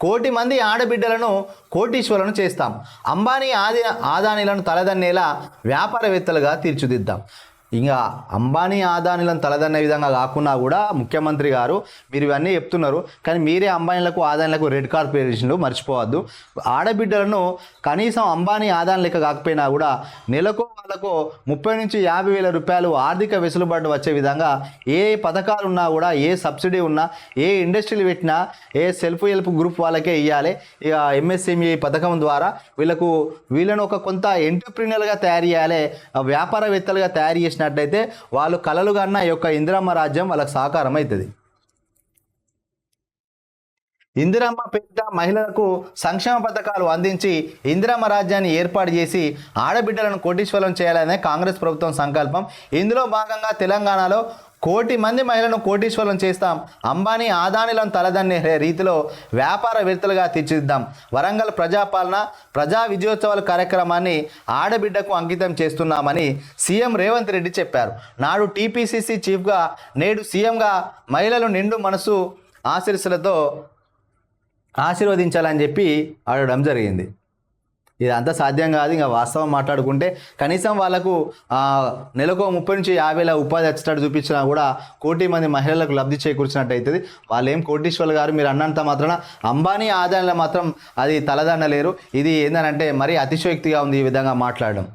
కోటి మంది ఆడబిడ్డలను కోటీశ్వరులను చేస్తాం. అంబానీ ఆది ఆదానీలను తలదన్నేలా వ్యాపారవేత్తలుగా తీర్చిదిద్దాం. ఇంకా అంబానీ ఆదానీలను తలదన్న విధంగా కాకుండా కూడా ముఖ్యమంత్రి గారు మీరు ఇవన్నీ చెప్తున్నారు కానీ మీరే అంబానీలకు ఆదానీలకు రెడ్ కార్పొరేషన్లు మర్చిపోవద్దు. ఆడబిడ్డలను కనీసం అంబానీ ఆదాని లెక్క కాకపోయినా కూడా నెలకు వాళ్ళకు ముప్పై నుంచి యాభై వేల రూపాయలు ఆర్థిక వెసులుబాటు వచ్చే విధంగా ఏ పథకాలు ఉన్నా కూడా ఏ సబ్సిడీ ఉన్నా ఏ ఇండస్ట్రీలు పెట్టినా ఏ సెల్ఫ్ హెల్ప్ గ్రూప్ వాళ్ళకే ఇవ్వాలి ఇక ఎంఎస్ఎంఈ పథకం ద్వారా వీళ్ళకు వీళ్ళను ఒక కొంత ఎంటర్ప్రీనర్గా తయారు చేయాలి వ్యాపారవేత్తలుగా తయారు చేసి చేసినట్లయితే వాళ్ళు కలలు కన్నా ఈ యొక్క ఇందిరమ్మ రాజ్యం వాళ్ళకి సహకారం అవుతుంది ఇందిరమ్మ పేరిట మహిళలకు సంక్షేమ పథకాలు అందించి ఇందిరమ్మ రాజ్యాన్ని ఏర్పాటు చేసి ఆడబిడ్డలను కోటీశ్వరం చేయాలనే కాంగ్రెస్ ప్రభుత్వం సంకల్పం. ఇందులో భాగంగా తెలంగాణలో కోటి మంది మహిళలను కోటీశ్వరం చేస్తాం. అంబానీ ఆదానిలను తలదన్నే రీతిలో వ్యాపారవేత్తలుగా తీర్చిదిద్దాం. వరంగల్ ప్రజాపాలన ప్రజా విజయోత్సవాల కార్యక్రమాన్ని ఆడబిడ్డకు అంకితం చేస్తున్నామని సీఎం రేవంత్ రెడ్డి చెప్పారు. నాడు టీపీసీసీ చీఫ్గా నేడు సీఎంగా మహిళలు నిండు మనసు ఆశీస్సులతో ఆశీర్వదించాలని చెప్పి అడగడం జరిగింది. ఇదంతా సాధ్యం కాదు ఇంకా వాస్తవం మాట్లాడుకుంటే. కనీసం వాళ్ళకు నెలకు ముప్పై నుంచి యాభై ఉపాధి వచ్చేటట్టు చూపించినా కూడా కోటి మంది మహిళలకు లబ్ధి చేకూర్చినట్టు అవుతుంది వాళ్ళు ఏం గారు మీరు అన్నంత మాత్రాన అంబానీ ఆదాయంలో మాత్రం అది తలదండలేరు. ఇది ఏంటంటే మరీ అతిశయోక్తిగా ఉంది ఈ విధంగా మాట్లాడడం.